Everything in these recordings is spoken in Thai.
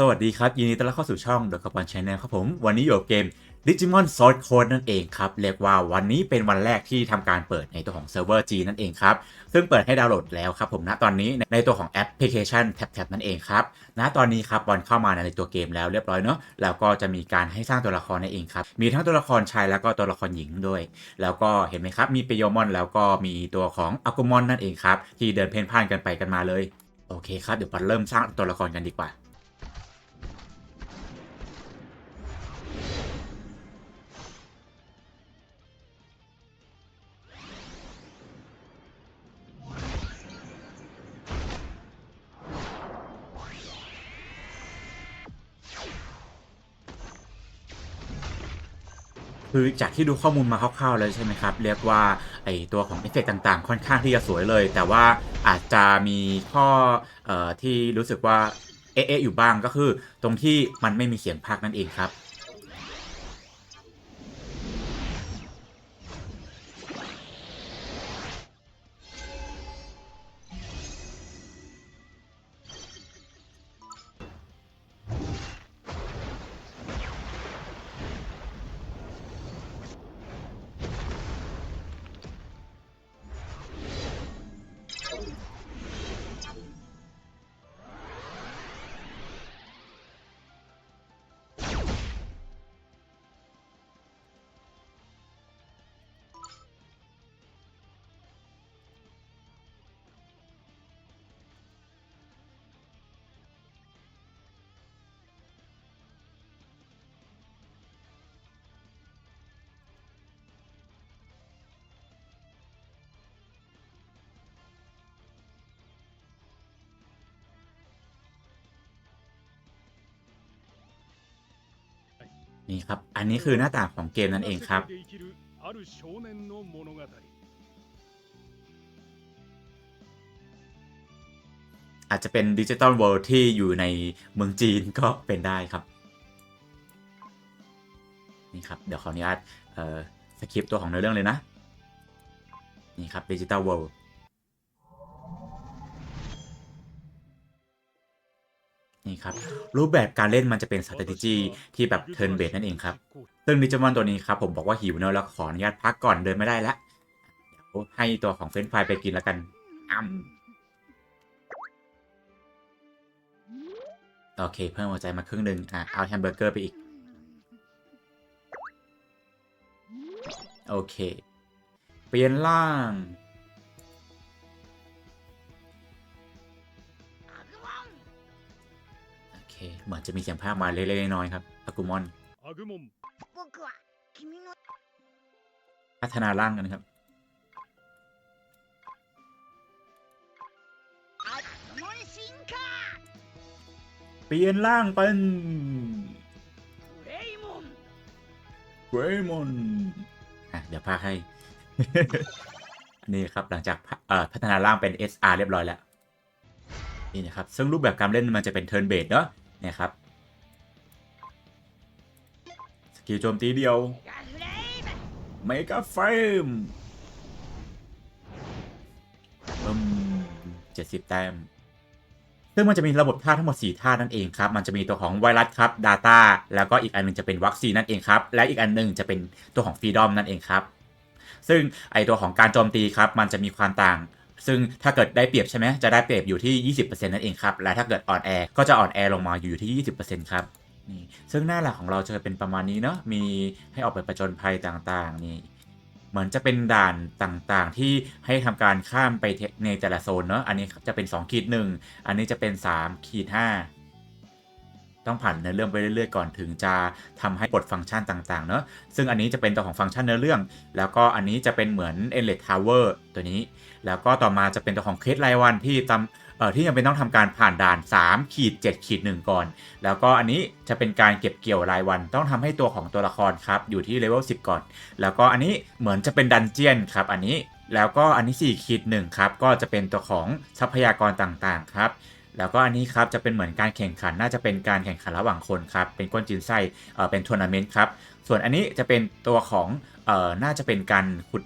สวัสดีครับ ยินดีต้อนรับเข้าสู่ช่อง The กัป a ันช n แนลครับผม วันนี้อยู่กับเกม Digimon Source Code นั่นเองครับ เรียกว่าวันนี้เป็นวันแรกที่ทำการเปิดในตัวของเซิร์ฟเวอร์ G นั่นเองครับ ซึ่งเปิดให้ดาวน์โหลดแล้วครับผมณตอนนี้ในตัวของแอปพลิเคชัน Tap Tap นั่นเองครับณตอนนี้ครับบอลเข้ามาในตัวเกมแล้วเรียบร้อยเนาะแล้วก็จะมีการให้สร้างตัวละครนั่นเองครับ มีทั้งตัวละครชายแล้วก็ตัวละครหญิงด้วย แล้วก็เห็นไหมครับมีเปโยมอนแล้วก็มีตัวของอากุมอนนั่นเองครับที่เดินเพ่นพ่านกันไปกันมาเลยโอเคครับเดี๋ยวบอลเริ่มสร้างตัวละครกันดีกว่า คือจากที่ดูข้อมูลมาคร่าวๆเลยใช่ไหมครับ เรียกว่าไอตัวของเอฟเฟกต์ต่างๆ ค่อนข้างที่จะสวยเลย แต่ว่าอาจจะมีข้อออที่รู้สึกว่าเอ๊ะอยู่บ้างก็คือ ตรงที่มันไม่มีเสียงพากนั่นเองครับ นี่ครับ อันนี้คือหน้าต่างของเกมนั่นเองครับ อาจจะเป็นดิจิตอลเวิลด์ที่อยู่ในเมืองจีนก็เป็นได้ครับ นี่ครับ เดี๋ยวขออนุญาตสคริปต์ตัวของเนื้อเรื่องเลยนะ นี่ครับดิจิตอลเวิลด์ นี่ครับรูปแบบการเล่นมันจะเป็น strategy ที่แบบ turn based นั่นเองครับซึ่งดิจิมอนตัวนี้ครับผมบอกว่าหิวเนอะแล้วขออนุญาตพักก่อนเดินไม่ได้แล้วเดี๋ยวให้ตัวของเฟรนช์ฟรายไปกินแล้วกันอ้ำโอเค เพิ่มหัวใจมาครึ่งหนึ่งอะเอาแฮมเบอร์เกอร์ไปอีก โอเค เปลี่ยนร่าง เคเหมือนจะมีเสียงภาคมาเล็กๆน้อยๆครับอากุมอนพัฒนาร่างกันครับเปลี่ยนร่างเป็นเบย์มอนเบย์มอนเดี๋ยวพาให้ นี่ครับหลังจากพัฒนาร่างเป็น SR เรียบร้อยแล้ว นี่นะครับ ซึ่งรูปแบบการเล่นมันจะเป็นเทิร์นเบดเนาะ เนี่ยครับสกิลโจมตีเดียวเมกาเฟรมเจ็ดสิบแต้ม ซึ่งมันจะมีระบบท่าทั้งหมด 4 ท่านั่นเองครับ มันจะมีตัวของไวรัสครับ Data แล้วก็อีกอันนึงจะเป็นวัคซีนนั่นเองครับ และอีกอันนึงจะเป็นตัวของฟรีดอมนั่นเองครับ ซึ่งไอตัวของการโจมตีครับ มันจะมีความต่าง ซึ่งถ้าเกิดได้เปรียบใช่ไหมจะได้เปรียบอยู่ที่ 20%นั่นเองครับ และถ้าเกิดอ่อนแอก็จะอ่อนแอลงมาอยู่ที่ 20%ครับนี่ซึ่งหน้าหลักของเราจะเป็นประมาณนี้เนาะมีให้ออกไปประจนภัยต่างๆนี่เหมือนจะเป็นด่านต่างๆ ที่ให้ทำการข้ามไปในแต่ละโซนเนาะอันนี้จะเป็น2ขีดหนึ่งอันนี้จะเป็น3ขีดห้าต้องผ่านเนื้อเรื่องไปเรื่อยๆก่อนถึงจะทำให้ปลดฟังก์ชันต่างๆเนาะซึ่งอันนี้จะเป็นตัวของฟังก์ชันเนื้อเรื่อง แล้วก็อันนี้จะเป็นเหมือน e n l e t Tower ตัวนี้ แล้วก็ต่อมาจะเป็นตัวของเคสรายวันที่ตำเอ่อที่ยังเป็นต้องทำการผ่านด่าน3ขีด7ขีด1ก่อน แล้วก็อันนี้จะเป็นการเก็บเกี่ยวรายวัน ต้องทำให้ตัวของตัวละครครับอยู่ที่เลเวล10 ก่อน แล้วก็อันนี้เหมือนจะเป็นดันเจียนครับอันนี้แล้วก็อันนี้4ขีด1ครับก็จะเป็นตัวของทรัพยากรต่างๆครับแล้วก็อันนี้ครับจะเป็นเหมือนการแข่งขันน่าจะเป็นการแข่งขันระหว่างคนครับเป็นก้นจินไส้เอ่อเป็นทัวร์นาเมนต์ครับส่วนอันนี้จะเป็นตัวของเอ่อน่าจะเป็นการขุด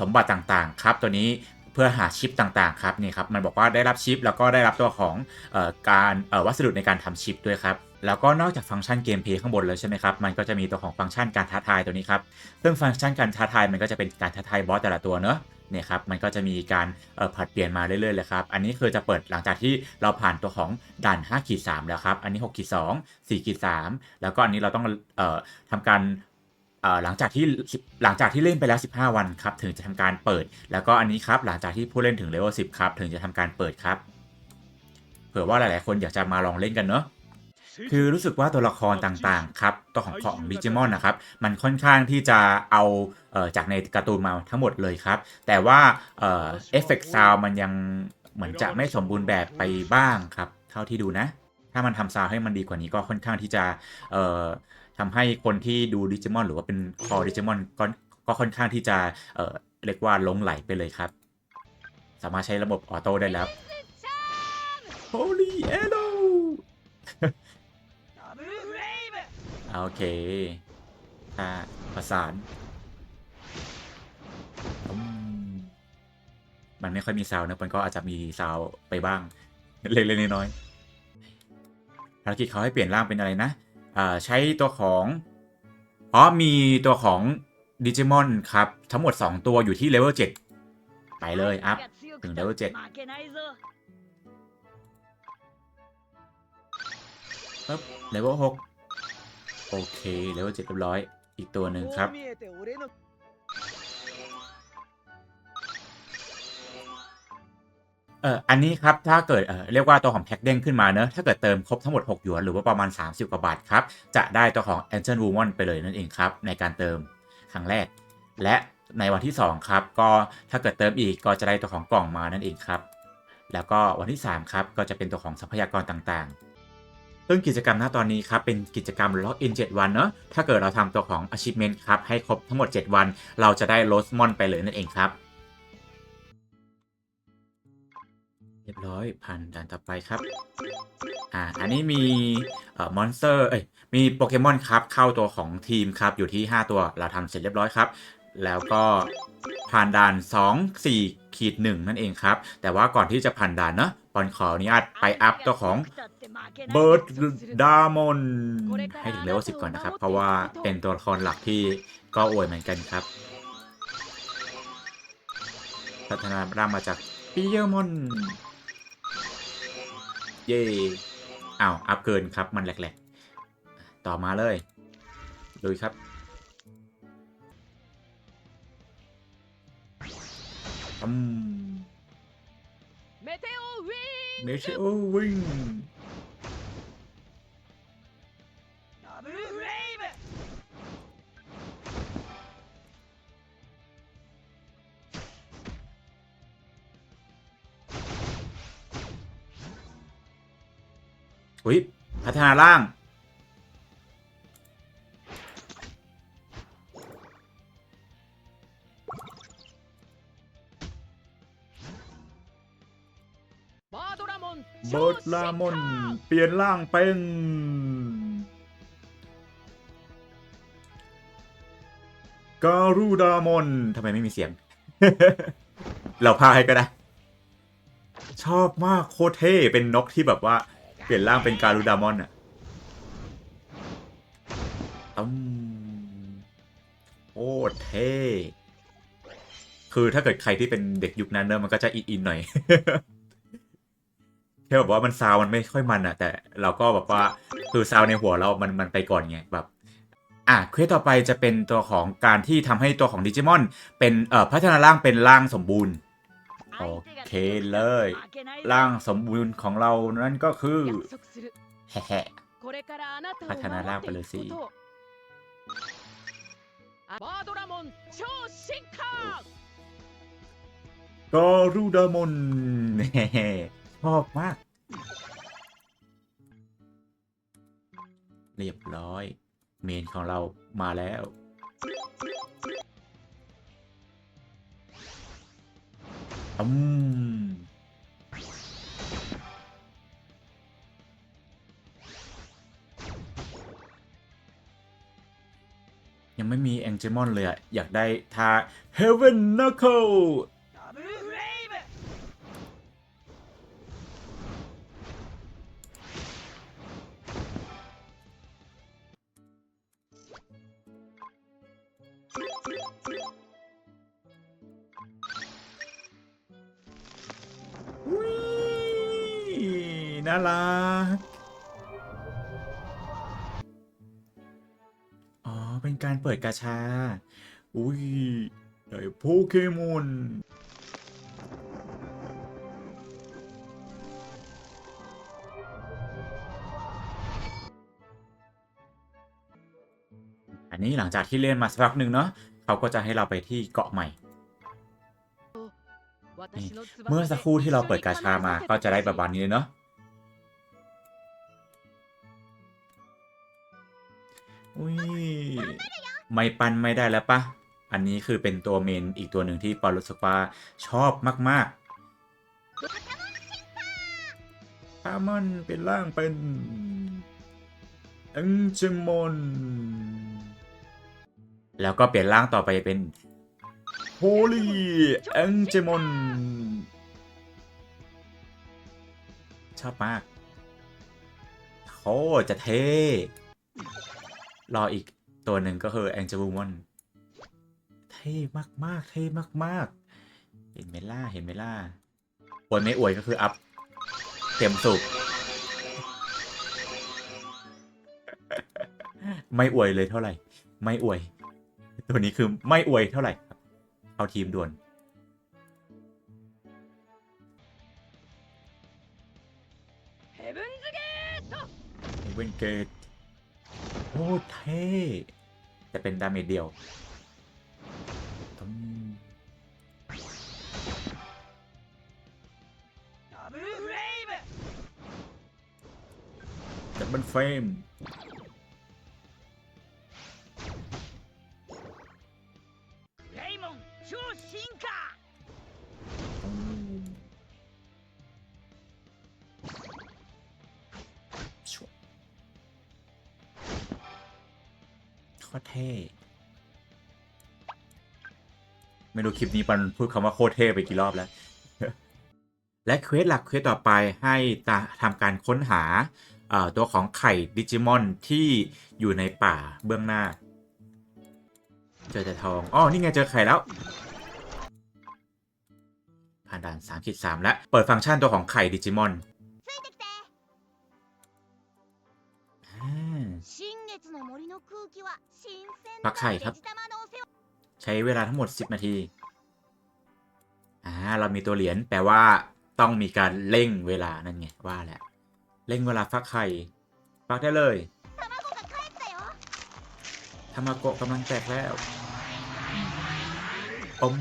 สมบัติต่างๆครับตัวนี้เพื่อหาชิปต่างๆครับนี่ครับมันบอกว่าได้รับชิป แล้วก็ได้รับตัวของอการวัสดุในการทำชิปด้วยครับแล้วก็นอกจากฟังก์ชันเกมเพย์ข้างบนแล้วใช่ไหมครับ มันก็จะมีตัวของฟังก์ชันการท้าทายตัวนี้ครับ ซึ่งฟังก์ชันการท้าทายมันก็จะเป็นการท้าทายบอสแต่ละตัวเนอะเนี่ยครับ มันก็จะมีการผัดเปลี่ยนมาเรื่อยๆเลยครับ อันนี้คือจะเปิดหลังจากที่เราผ่านตัวของด่าน5ขีด3แล้วครับ อันนี้6ขีด2 4ขีด3แล้วก็อันนี้เราต้องออทำการ หลังจากที่หลังจากที่เล่นไปแล้ว 15 วันครับถึงจะทำการเปิด แล้วก็อันนี้ครับหลังจากที่ผู้เล่นถึงเลเวล10ครับถึงจะทำการเปิดครับ เผื่อว่าหลาย ๆ คนอยากจะมาลองเล่นกันเนาะคือรู้สึกว่าตัวละครต่างๆครับตัวของของดิจิมอนนะครับมันค่อนข้างที่จะเอาเออจากในการ์ตูนมาทั้งหมดเลยครับ แต่ว่าเออเอฟเฟกต์ซาวมันยังเหมือนจะไม่สมบูรณ์แบบไปบ้างครับ เท่าที่ดูนะ ถ้ามันทำซาวให้มันดีกว่านี้ก็ค่อนข้างที่จะเออ ทำให้คนที่ดูดิจิมอนหรือว่าเป็นคอดิจิมอนก็ก็ค่อนข้างที่จะเออเรียกว่าลงไหลไปเลยครับ สามารถใช้ระบบออโต้ได้แล้ว Holy Hello โอเคอ่าประสานมันไม่ค่อยมีซาวนะมันก็อาจจะมีซาวไปบ้าง เล็กๆน้อยๆภารกิจเขาให้เปลี่ยนร่างเป็นอะไรนะ ใช้ตัวของเพราะมีตัวของดิจิมอนครับ ทั้งหมด 2 ตัวอยู่ที่เลเวล7ไปเลยอัพ ถึงเลเวล7ปึ๊บเลเวล6โอเคเลเวล7เรียบร้อย อีกตัวหนึ่งครับ เอออันนี้ครับถ้าเกิดเออเรียกว่าตัวของแพ็คเด้งขึ้นมาเนอะถ้าเกิดเติมครบทั้งหมด 6 หยวน หรือว่าประมาณ 30 กว่าบาทครับ จะได้ตัวของ Angel Woman ไปเลยนั่นเองครับ ในการเติมครั้งแรก และในวันที่ 2 ครับ ก็ถ้าเกิดเติมอีกก็จะได้ตัวของกล่องมานั่นเองครับ แล้วก็วันที่ 3 ครับ ก็จะเป็นตัวของทรัพยากรต่างๆ ซึ่งกิจกรรมณตอนนี้ครับเป็นกิจกรรม Login 7 วันเนอะถ้าเกิดเราทำตัวของ Achievement ครับให้ครบทั้งหมด 7 วัน เราจะได้ Rose Mon ไปเลยนั่นเองครับ เรียบร้อยผ่านด่านต่อไปครับ อ่า อันนี้มีเอ่อมอนสเตอร์เอ้ยมีโปเกมอนครับเข้าตัวของทีมครับ อยู่ที่ 5 ตัวเราทำเสร็จเรียบร้อยครับ แล้วก็ผ่านด่าน 2 4ขีด1นั่นเองครับ แต่ว่าก่อนที่จะผ่านด่านเนอะปอนขออนุญาตไปอัพตัวของเบิร์ดดามอนให้ถึงเลเวล10ก่อนนะครับ เพราะว่าเป็นตัวละครหลักที่ก็อวยเหมือนกันครับ พัฒนาร่างมาจากปิเยมอน เย่อ้าวอัพเกินครับมันแหลกๆ ต่อมาเลยลุยครับ อืมเมเทโอวิงเมเทโอวิง เฮ้ย พัฒนาร่าง เบิร์ดลามอน เปลี่ยนร่างเป็น การูดามอนทำไมไม่มีเสียง เราพาให้ก็ได้ ชอบมากโคตเทเป็นนกที่แบบว่า เปลี่ยนร่างเป็นการูดามอนอะอืมโคตรเท่คือถ้าเกิดใครที่เป็นเด็กยุคนั้นเนอะมันก็จะอินๆหน่อยแค่แบบว่ามันซาวมันไม่ค่อยมันอะแต่เราก็แบบว่าคือซาวในหัวเรามันมันไปก่อนไงแบบอะเควสต่อไปจะเป็นตัวของการที่ทำให้ตัวของดิจิมอนเป็นเอ่อพัฒนาร่างเป็นร่างสมบูรณ์ โอเคเลย ร่างสมบูรณ์ของเรานั่นก็คือแฮะพัฒนาร่างไปเลยสิกอรูดามอนชอบมาก เรียบร้อย เมนของเรามาแล้ว อืมยังไม่มีแองเจมอนเลยอะอยากได้ท่า Heaven Knuckle น่ารัก อ๋อ เป็นการเปิดกาชา อุ้ยได้โปเกมอน อันนี้หลังจากที่เล่นมาสักพักหนึ่งเนาะ เขาก็จะให้เราไปที่เกาะใหม่เมื่อสักครู่ที่เราเปิดกาชามาก็จะได้แบบวันนี้เลยเนาะ อุ้ยไม่ปั้นไม่ได้แล้วปะอันนี้คือเป็นตัวเมนอีกตัวหนึ่งที่ปอรู้สึกว่าชอบมากๆพามอนเป็นร่างเป็นเอ็งเจมอนแล้วก็เปลี่ยนร่างต่อไปเป็นโฮลี่เอ็งเจมอนชอบมากโคจะเท่ รออีกตัวหนึ่งก็คือแองเจลูมอนเท่มากมากเท่มากๆ เห็นเมล่าเห็นเมล่าอวยไม่อวยก็คืออัพ เต็มสุกไม่อวยเลยเท่าไหร่ ไม่อวย ตัวนี้คือไม่อวยเท่าไหร่ครับเอาทีมด่วนเฮเวนเกต โคตรเท่แต่เป็นดาเมจเดียวดับเบิลเฟรม โคตรเท่ไม่รู้คลิปนี้ปันพูดคำว่าโคตรเท่ไปกี่รอบแล้ว และเควสหลักเควสต่อไปให้ตาทำการค้นหาตัวของไข่ดิจิมอนที่อยู่ในป่าเบื้องหน้า เจอแต่ทองอ๋อนี่ไงเจอไข่แล้วผ่านด่าน3ขีด3แล้ว เปิดฟังก์ชันตัวของไข่ดิจิมอน ฟักไข่ครับ ใช้เวลาทั้งหมด 10 นาที อ่า เรามีตัวเหรียญแปลว่าต้องมีการเร่งเวลานั่นไงว่าแหละ เร่งเวลาฟักไข่ ฟักได้เลยทามาโกะกำลังแตกแล้วอม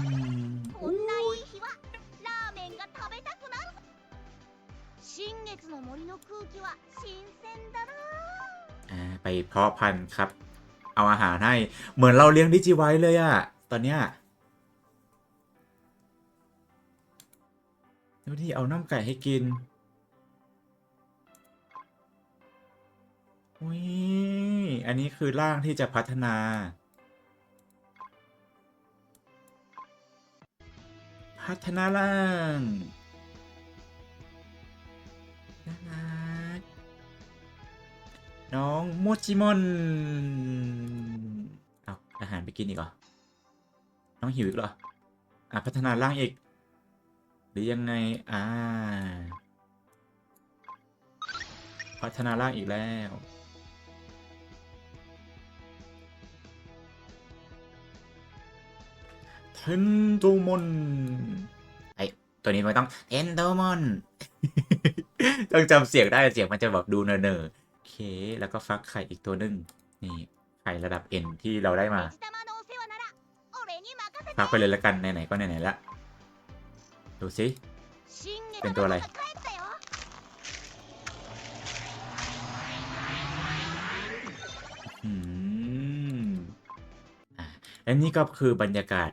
ไปเพาะพันธุ์ครับ เอาอาหารให้เหมือนเราเลี้ยงดิจิไว้เลยอะตอนเนี้ยดูที่เอาน้ำไก่ให้กินอุ้ยอันนี้คือร่างที่จะพัฒนา พัฒนาร่างน่า น้องโมจิมอนเอาอาหารไปกินอีกเหรอ น้องหิวอีกเหรอ อะ พัฒนาร่างอีก หรือยังไง อ่า พัฒนาร่างอีกแล้ว เทนโดมอนไอตัวนี้มันต้อง เทนโดมอน ต้องจำเสียงได้เสียงมันจะแบบดูเนอๆโอ เค แล้วก็ฟักไข่อีกตัวหนึ่งนี่ไข่ระดับ N ที่เราได้มา ฟักไปเลยละกัน ไหนๆก็ไหนๆละ ดูสิ เป็นตัวอะไร อืมอันนี้ก็คือบรรยากาศ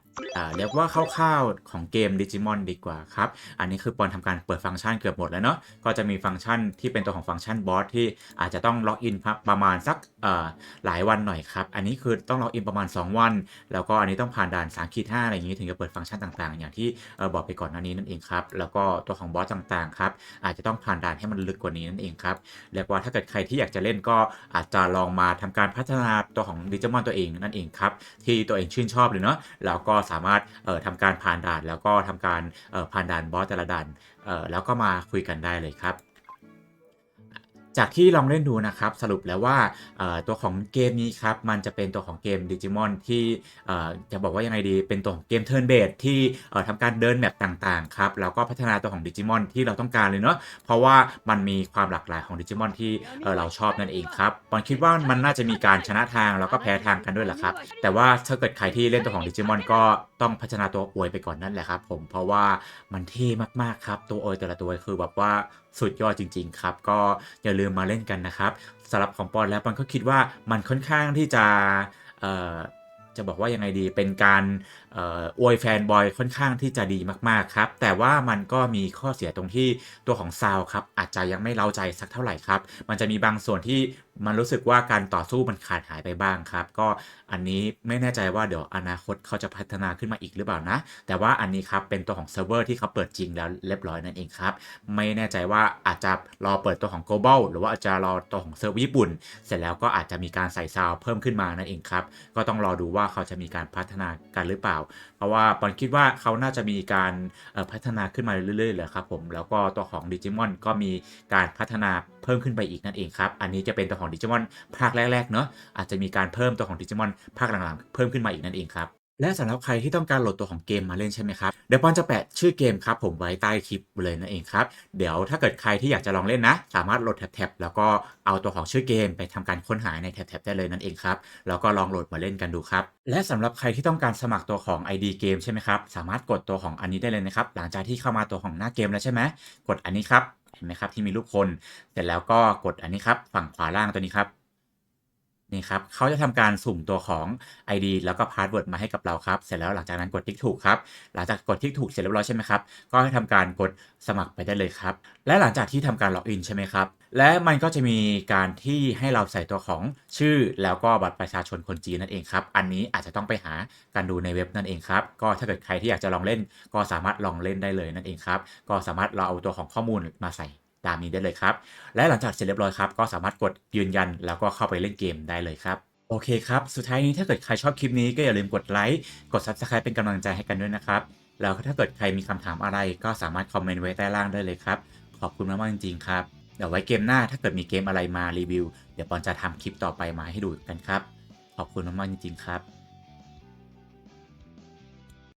เรียกว่าคร่าวๆของเกม Digimon ดีกว่าครับ อันนี้คือปอนทำการเปิดฟังก์ชันเกือบหมดแล้วเนาะ ก็จะมีฟังก์ชันที่เป็นตัวของฟังก์ชันบอสที่อาจจะต้องล็อกอินประมาณสักเอ่อหลายวันหน่อยครับ อันนี้คือต้องล็อกอินประมาณ 2 วัน แล้วก็อันนี้ต้องผ่านด่าน3ขีด5อะไรอย่างนี้ถึงจะเปิดฟังก์ชันต่างๆ อย่างที่บอกไปก่อนหน้านี้นั่นเองครับ แล้วก็ตัวของบอสต่างๆครับอาจจะต้องผ่านด่านให้มันลึกกว่านี้นั่นเองครับ เรียกว่าถ้าเกิดใครที่อยากจะเล่นก็อาจจะลองมาทำการพัฒนาตัวของดิจิมอนตัวเองนั่นเองครับที่ตัวเองชื่นชอบเลยเนาะแล้วก็สามารถเอ่อทำการผ่านด่าน แล้วก็ทำการเอ่อผ่านด่านบอสแต่ละด่านเอ่อแล้วก็มาคุยกันได้เลยครับ จากที่ลองเล่นดูนะครับสรุปแล้วว่าตัวของเกมนี้ครับมันจะเป็นตัวของเกมดิจิมอนที่จะบอกว่ายังไงดีเป็นตัวของเกมเทิร์นเบสที่เอ่อทำการเดินแมปต่างๆครับแล้วก็พัฒนาตัวของดิจิมอนที่เราต้องการเลยเนาะเพราะว่ามันมีความหลากหลายของดิจิมอนที่เอ่อเราชอบนั่นเองครับปอนคิดว่ามันน่าจะมีการชนะทางแล้วก็แพ้ทางกันด้วยแหละครับแต่ว่าถ้าเกิดใครที่เล่นตัวของดิจิมอนก็ต้องพัฒนาตัวอวยไปก่อนนั่นแหละครับผมเพราะว่ามันเท่มากๆครับตัวอวยแต่ละตัวคือแบบว่าสุดยอดจริง ๆ ครับ ก็อย่าลืมมาเล่นกันนะครับสำหรับของปอนแล้วปอนก็คิดว่ามันค่อนข้างที่จะจะบอกว่ายังไงดีเป็นการ อวยแฟนบอยค่อนข้างที่จะดีมากๆครับ แต่ว่ามันก็มีข้อเสียตรงที่ตัวของซาวครับอาจจะยังไม่เล้าใจสักเท่าไหร่ครับ มันจะมีบางส่วนที่มันรู้สึกว่าการต่อสู้มันขาดหายไปบ้างครับ ก็อันนี้ไม่แน่ใจว่าเดี๋ยวอนาคตเขาจะพัฒนาขึ้นมาอีกหรือเปล่านะ แต่ว่าอันนี้ครับเป็นตัวของเซิร์ฟเวอร์ที่เขาเปิดจริงแล้วเรียบร้อยนั่นเองครับ ไม่แน่ใจว่าอาจจะรอเปิดตัวของ global หรือว่าอาจจะรอตัวของเซิร์ฟวอร์ญี่ปุ่น เสร็จแล้วก็อาจจะมีการใส่ซาวเพิ่มขึ้นมานั่นเองครับ ก็ต้องรอดูว่าเขาจะมีการพัฒนากันหรือเปล่าเพราะว่าปอนคิดว่าเขาน่าจะมีการพัฒนาขึ้นมาเรื่อยๆเลยครับผมแล้วก็ตัวของดิจิมอนก็มีการพัฒนาเพิ่มขึ้นไปอีกนั่นเองครับ อันนี้จะเป็นตัวของดิจิมอนภาคแรกๆเนาะอาจจะมีการเพิ่มตัวของดิจิมอนภาคหลังๆเพิ่มขึ้นมาอีกนั่นเองครับ และสำหรับใครที่ต้องการโหลดตัวของเกมมาเล่นใช่ไหมครับ เดี๋ยวปอนจะแปะชื่อเกมครับผมไว้ใต้คลิปเลยนั่นเองครับ เดี๋ยวถ้าเกิดใครที่อยากจะลองเล่นนะ สามารถโหลดแท็บๆแล้วก็เอาตัวของชื่อเกมไปทำการค้นหาในแท็บๆได้เลยนั่นเองครับ แล้วก็ลองโหลดมาเล่นกันดูครับ และสำหรับใครที่ต้องการสมัครตัวของ ID เกมใช่ไหมครับ สามารถกดตัวของอันนี้ได้เลยนะครับ หลังจากที่เข้ามาตัวของหน้าเกมแล้วใช่ไหม กดอันนี้ครับ เห็นไหมครับที่มีรูปคน เสร็จแล้วก็กดอันนี้ครับฝั่งขวาล่างตัวนี้ครับ นี่ครับเขาจะทำการสุ่มตัวของ ID แล้วก็พาสเวิร์ดมาให้กับเราครับ เสร็จแล้วหลังจากนั้นกดทิกถูกครับ หลังจากกดทิกถูกเสร็จเรียบร้อยใช่ไหมครับ ก็ให้ทำการกดสมัครไปได้เลยครับ และหลังจากที่ทำการล็อกอินใช่ไหมครับ และมันก็จะมีการที่ให้เราใส่ตัวของชื่อแล้วก็บัตรประชาชนคนจีนนั่นเองครับ อันนี้อาจจะต้องไปหาการดูในเว็บนั่นเองครับ ก็ถ้าเกิดใครที่อยากจะลองเล่น ก็สามารถลองเล่นได้เลยนั่นเองครับ ก็สามารถเราเอาตัวของข้อมูลมาใส่ ตามนี้ได้เลยครับ และหลังจากเสร็จเรียบร้อยครับ ก็สามารถกดยืนยันแล้วก็เข้าไปเล่นเกมได้เลยครับโอเคครับ สุดท้ายนี้ถ้าเกิดใครชอบคลิปนี้ก็อย่าลืมกดไลค์ กด Subscribe เป็นกำลังใจให้กันด้วยนะครับ แล้วถ้าเกิดใครมีคำถามอะไรก็สามารถคอมเมนต์ไว้ใต้ล่างได้เลยครับ ขอบคุณมากๆจริงๆครับ เดี๋ยวไว้เกมหน้าถ้าเกิดมีเกมอะไรมารีวิว เดี๋ยวปอนจะทำคลิปต่อไปมาให้ดูกันครับ ขอบคุณมากๆจริงๆครับ